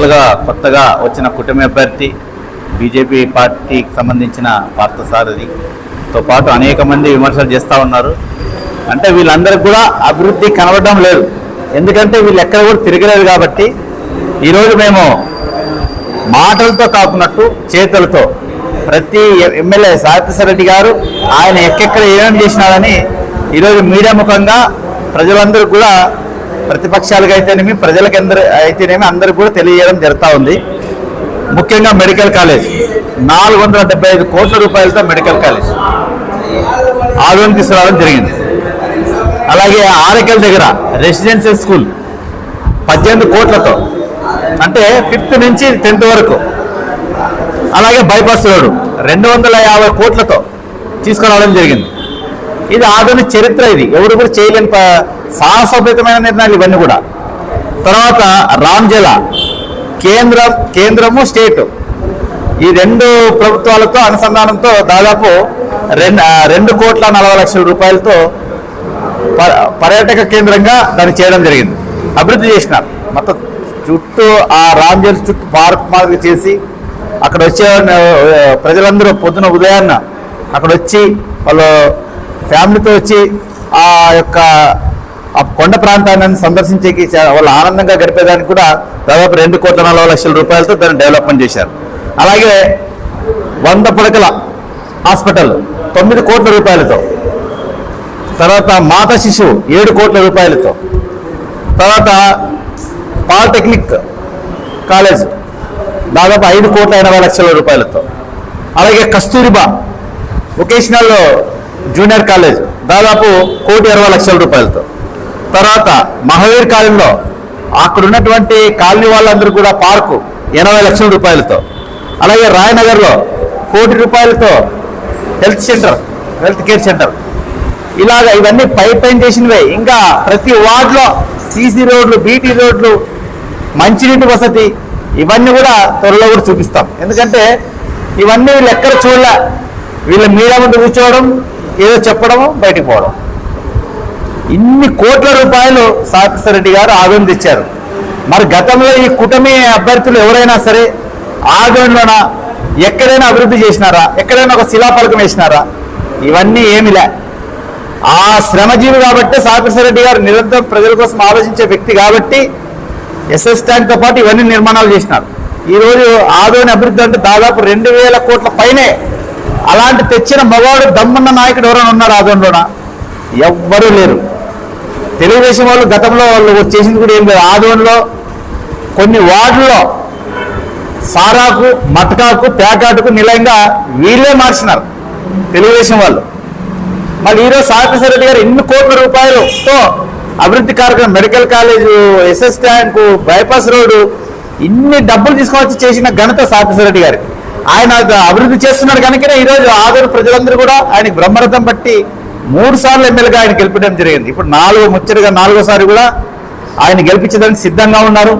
చెప్పినట్లుగా కొత్తగా వచ్చిన కుటుంబ అభ్యర్థి బీజేపీ పార్టీకి సంబంధించిన పార్థసారథితో పాటు అనేక మంది విమర్శలు చేస్తూ ఉన్నారు. అంటే వీళ్ళందరికీ కూడా అభివృద్ధి కనబడడం లేదు. ఎందుకంటే వీళ్ళు ఎక్కడ కూడా తిరగలేదు కాబట్టి ఈరోజు మేము మాటలతో కాకున్నట్టు చేతులతో ప్రతి ఎమ్మెల్యే సాత్యసరెడ్డి రెడ్డి గారు ఆయన ఎక్కెక్కడ ఏమేమి చేసినారని ఈరోజు మీడియా ముఖంగా ప్రజలందరూ కూడా ప్రతిపక్షాలకు అయితేనేమి ప్రజలకు అందరూ అయితేనేమి అందరికి కూడా తెలియజేయడం జరుగుతూ ఉంది. ముఖ్యంగా మెడికల్ కాలేజ్. నాలుగు వందల డెబ్బై ఐదు కోట్ల రూపాయలతో మెడికల్ కాలేజ్. ఆదోని తీసుకురావడం జరిగింది. అలాగే ఆరకల్ దగ్గర రెసిడెన్షియల్ స్కూల్ పద్దెనిమిది కోట్లతో అంటే ఫిఫ్త్ నుంచి టెన్త్ వరకు. అలాగే బైపాస్ రోడ్ రెండు వందల యాభై కోట్లతో తీసుకురావడం జరిగింది. ఇది ఆధునిక చరిత్ర ఇది. ఎవరు కూడా చేయలేని ప- సాహసోపేతమైన నిర్ణయాలు ఇవన్నీ కూడా. తర్వాత రామ్జల కేంద్రం కేంద్రము స్టేటు. ఈ రెండు ప్రభుత్వాలతో అనుసంధానంతో దాదాపు రెండు రెండు కోట్ల నలభై లక్షల రూపాయలతో పర్యాటక కేంద్రంగా దాన్ని చేయడం జరిగింది. అభివృద్ధి చేసినారు. మొత్తం చుట్టూ ఆ రామ్జల్ చుట్టూ పార్క్ మార్గ చేసి అక్కడ వచ్చే ప్రజలందరూ పొద్దున ఉదయాన్న అక్కడ వచ్చి వాళ్ళు ఫ్యామిలీతో వచ్చి ఆ యొక్క కొండ ప్రాంతాన్ని సందర్శించేకి వాళ్ళు ఆనందంగా గడిపేదానికి కూడా దాదాపు రెండు కోట్ల నలభై లక్షల రూపాయలతో దాన్ని డెవలప్మెంట్ చేశారు. అలాగే వంద పడకల హాస్పిటల్ తొమ్మిది కోట్ల రూపాయలతో తర్వాత మాత శిశువు ఏడు కోట్ల రూపాయలతో తర్వాత పాలిటెక్నిక్ కాలేజ్ దాదాపు ఐదు కోట్ల ఎనభై లక్షల రూపాయలతో అలాగే కస్తూరిబా వొకేషనల్ జూనియర్ కాలేజ్ దాదాపు కోటి ఇరవై లక్షల రూపాయలతో. తర్వాత మహావీర్ కాలనీలో అక్కడ ఉన్నటువంటి కాలనీ వాళ్ళందరూ కూడా పార్కు ఎనభై లక్షల రూపాయలతో అలాగే రాయనగర్లో కోటి రూపాయలతో health centre health care centre. ఇలాగ ఇవన్నీ పై పైన చేసినవే ఇంకా ప్రతి వార్డులో సీసీ రోడ్లు బీటీ రోడ్లు మంచినీటి వసతి ఇవన్నీ కూడా త్వరలో కూడా చూపిస్తాం. ఎందుకంటే ఇవన్నీ వీళ్ళు ఎక్కడ చూడలే. వీళ్ళ మీడియా ముందు కూర్చోవడం ఏదో చెప్పడము బయటకు పోవడం. ఇన్ని కోట్ల రూపాయలు సాకృష్ణ గారు ఆదోని తెచ్చారు. మరి గతంలో ఈ కూటమి అభ్యర్థులు ఎవరైనా సరే ఆదోనిలోన ఎక్కడైనా అభివృద్ధి చేసినారా? ఎక్కడైనా ఒక శిలాఫలకం వేసినారా? ఇవన్నీ ఏమిలే ఆ శ్రమజీవి కాబట్టి సాకృష్ణ రెడ్డి గారు నిరంతరం ప్రజల కోసం ఆలోచించే వ్యక్తి కాబట్టి ఎస్ఎస్ ట్యాంక్తో పాటు ఇవన్నీ నిర్మాణాలు చేసినారు. ఈరోజు ఆదోని అభివృద్ధి అంటే దాదాపు రెండు వేల కోట్ల పైనే అలాంటి తెచ్చిన మగవాడు దమ్మున్న నాయకుడు ఎవరైనా ఉన్నారు ఆదోన్లోన ఎవ్వరూ లేరు. తెలుగుదేశం వాళ్ళు గతంలో వాళ్ళు చేసింది కూడా ఏం లేదు. ఆదోన్లో కొన్ని వార్డుల్లో సారాకు మటకాకు పేకాటుకు నిలయంగా వీళ్ళే మార్చినారు తెలుగుదేశం వాళ్ళు. మళ్ళీ ఈరోజు సాకృష్ణ రెడ్డి గారు ఎన్ని కోట్ల రూపాయలతో అభివృద్ధి కార్యక్రమం medical college SS tank bypass road ఇన్ని డబ్బులు తీసుకొచ్చి చేసిన ఘనత సాకృష్ణ రెడ్డి గారి. ఆయన అభివృద్ధి చేస్తున్నాడు కనుకనే ఈరోజు ఆదరణ ప్రజలందరూ కూడా ఆయనకి బ్రహ్మరథం పట్టి మూడు సార్లు ఎమ్మెల్యేగా ఆయన గెలిపడం జరిగింది. ఇప్పుడు నాలుగో ముచ్చటగా నాలుగోసారి కూడా ఆయన గెలిపించడానికి సిద్ధంగా ఉన్నారు.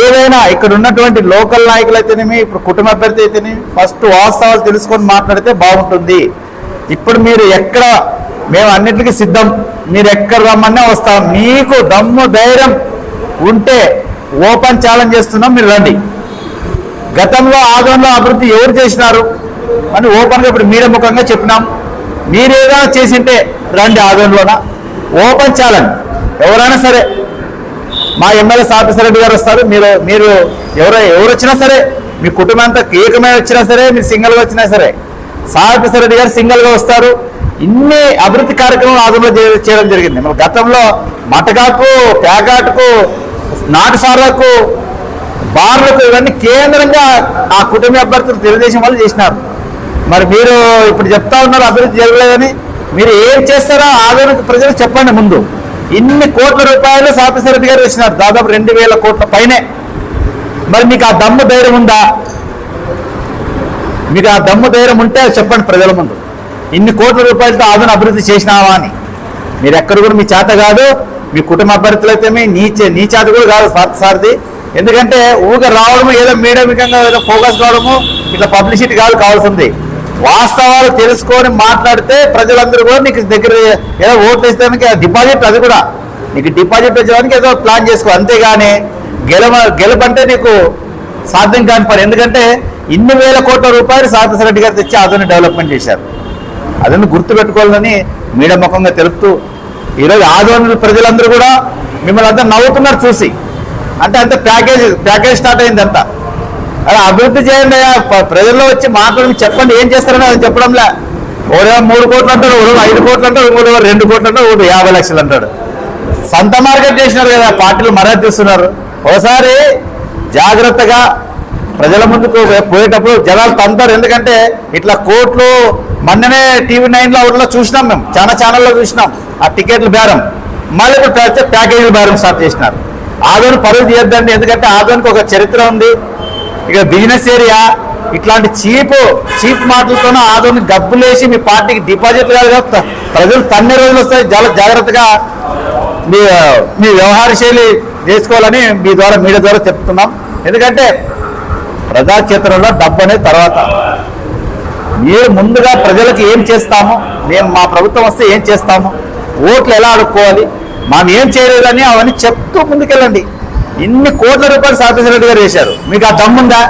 ఏదైనా ఇక్కడ ఉన్నటువంటి లోకల్ నాయకులు అయితేనేమి ఇప్పుడు కుటుంబ అభ్యర్థి అయితేనే ఫస్ట్ వాస్తవాలు తెలుసుకొని మాట్లాడితే బాగుంటుంది. ఇప్పుడు మీరు ఎక్కడ మేము అన్నిటికీ సిద్ధం. మీరు ఎక్కడ రమ్మన్నా వస్తాం. మీకు దమ్ము ధైర్యం ఉంటే ఓపెన్ ఛాలెంజ్ చేస్తున్నాం. మీరు రండి. గతంలో ఆదంలో అభివృద్ధి ఎవరు చేసినారు? అని ఓపెన్గా ఇప్పుడు మీరే ముఖంగా చెప్పినాం. మీరు ఏదైనా చేసింటే రండి ఆదంలోన ఓపెన్ ఛాలెంజ్. ఎవరైనా సరే మా ఎమ్మెల్యే సాపేశ్వర రెడ్డి గారు వస్తారు. మీరు మీరు ఎవరు ఎవరు వచ్చినా సరే మీ కుటుంబం అంతా ఏకమై వచ్చినా సరే మీరు సింగిల్గా వచ్చినా సరే సాపేశ్వర రెడ్డి గారు సింగిల్గా వస్తారు. ఇన్ని అభివృద్ధి కార్యక్రమాలు ఆదంలో చేయడం జరిగింది. మన గతంలో మటకాకు పేకాటుకు నాటుసార్లకు బార్లకు ఇవన్నీ కేంద్రంగా ఆ కుటుంబ అభ్యర్థులు తెలుగుదేశం వాళ్ళు చేసినారు. మరి మీరు ఇప్పుడు చెప్తా ఉన్నారు అభివృద్ధి జరగలేదని. మీరు ఏం చేస్తారో ఆధునిక ప్రజలకు చెప్పండి ముందు. ఇన్ని కోట్ల రూపాయలు సాపేశ్వర రెడ్డి గారు ఇచ్చినారు. దాదాపు రెండు వేల కోట్ల పైనే. మరి మీకు ఆ దమ్ము ధైర్యం ఉందా? మీకు ఆ దమ్ము ధైర్యం ఉంటే చెప్పండి ప్రజల ముందు. ఇన్ని కోట్ల రూపాయలతో ఆదరణ అభివృద్ధి చేసినావా అని. మీరు ఎక్కడ కూడా మీ చేత కాదు మీ కుటుంబ అభ్యర్థులు అయితే నీ చే- నీ చేత కూడా కాదు సార్ సార్ది. ఎందుకంటే ఊగ రావడము ఏదో మీడియా ఏదో ఫోకస్ కావడము ఇట్లా పబ్లిసిటీ కాదు కావాల్సింది. వాస్తవాలు తెలుసుకొని మాట్లాడితే ప్రజలందరూ కూడా నీకు దగ్గర ఏదో ఓట్లు ఇస్తానికి డిపాజిట్ అది కూడా. నీకు డిపాజిట్ వచ్చేదానికి ఏదో ప్లాన్ చేసుకో. అంతేగాని గెలవ గెలుపంటే నీకు సాధ్యం కాని పని. ఎందుకంటే ఇన్ని వేల కోట్ల రూపాయలు సాతస్ రెడ్డి గారు తెచ్చి అదొని డెవలప్మెంట్ చేశారు. అదని గుర్తుపెట్టుకోవాలని మీడియా ముఖంగా తెలుపుతూ ఈరోజు ఆదోని ప్రజలందరూ కూడా మిమ్మల్ని అంతా నవ్వుతున్నారు చూసి. అంటే అంత ప్యాకేజ్ ప్యాకేజ్ స్టార్ట్ అయింది అంతా అలా అభివృద్ధి చేయండి అయ్యా. ప్రజల్లో వచ్చి మాట్లాడి చెప్పండి. ఏం చేస్తారని అది చెప్పడంలే. ఓడేమో మూడు కోట్లు అంటాడు ఓడేమో ఐదు కోట్లు అంటాడు ఇంకోటి రెండు కోట్లు అంటాడు ఒకటి యాభై లక్షలు అంటాడు. సంత మార్కెట్ చేసినారు కదా పార్టీలు మర్యాద తీస్తున్నారు. ఒకసారి జాగ్రత్తగా ప్రజల ముందుకు పోయేటప్పుడు జనాలు తంతారు ఎందుకంటే ఇట్లా కోట్లు మొన్ననే టీవీ నైన్లో అవుట్లో చూసినాం మేము. చాలా ఛానల్లో చూసినాం. ఆ టికెట్ల బేరం. మళ్ళీ ఇప్పుడు ప్యాకేజీల బేరం స్టార్ట్ చేసినారు. ఆదోని పరుగు తీయద్దండి. ఎందుకంటే ఆదోనికి ఒక చరిత్ర ఉంది. ఇక బిజినెస్ ఏరియా ఇట్లాంటి చీప్ చీప్ మాటలతోనే ఆదోని డబ్బులేసి మీ పార్టీకి డిపాజిట్లు కాదు ప్రజలు తన్నే రోజులు వస్తాయి. చాలా జాగ్రత్తగా మీ మీ వ్యవహార శైలి చేసుకోవాలని మీ ద్వారా మీడియా ద్వారా చెప్తున్నాం. ఎందుకంటే ప్రజాక్షేత్రంలో డబ్బు అనేది తర్వాత. మీరు ముందుగా ప్రజలకు ఏం చేస్తాము? మేము మా ప్రభుత్వం వస్తే ఏం చేస్తాము? ఓట్లు ఎలా అడుక్కోవాలి? మనం ఏం చేయలేదని అవన్నీ చెప్తూ ముందుకెళ్ళండి. ఇన్ని కోట్ల రూపాయలు సాతేశ్వర రెడ్డి గారు చేశారు. మీకు ఆ దమ్ముందా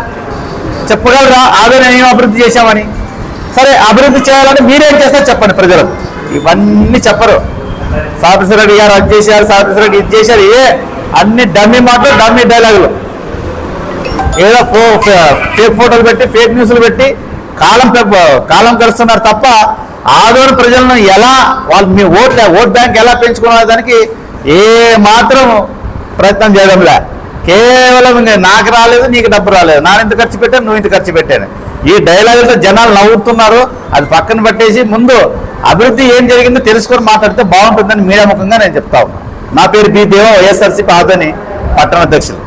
చెప్పగలరా? ఆదరణ ఏం అభివృద్ధి చేశామని? సరే అభివృద్ధి చేయాలని మీరేం చేస్తారు చెప్పండి ప్రజలకు. ఇవన్నీ చెప్పరు. సాతేశ్వర రెడ్డి గారు అది చేశారు సాతేశ్వర రెడ్డి ఇది చేశారు ఏ అన్ని డమ్మీ మాటలు డమ్మీ డైలాగులు. ఏదో ఫో ఫేక్ ఫోటోలు పెట్టి ఫేక్ న్యూస్లు పెట్టి కాలం పె- కాలం కలుస్తున్నారు తప్ప ఆదోని ప్రజలను ఎలా వాళ్ళు మీ ఓట్ ఓట్ బ్యాంక్ ఎలా పెంచుకునే దానికి ఏ మాత్రం ప్రయత్నం చేయడంలే. కేవలం నాకు రాలేదు నీకు డబ్బు రాలేదు. నేను ఇంత ఖర్చు పెట్టాను నువ్వు ఇంత ఖర్చు పెట్టాను. ఈ డైలాగులతో జనాలు నవ్వుతున్నారు అది పక్కన పట్టేసి ముందు అభివృద్ధి ఏం జరిగిందో తెలుసుకొని మాట్లాడితే బాగుంటుందని మీడియా ముఖంగా నేను చెప్తా నా పేరు బి దేవ వైఎస్ఆర్సీపీ ఆదోని పట్టణ అధ్యక్షులు.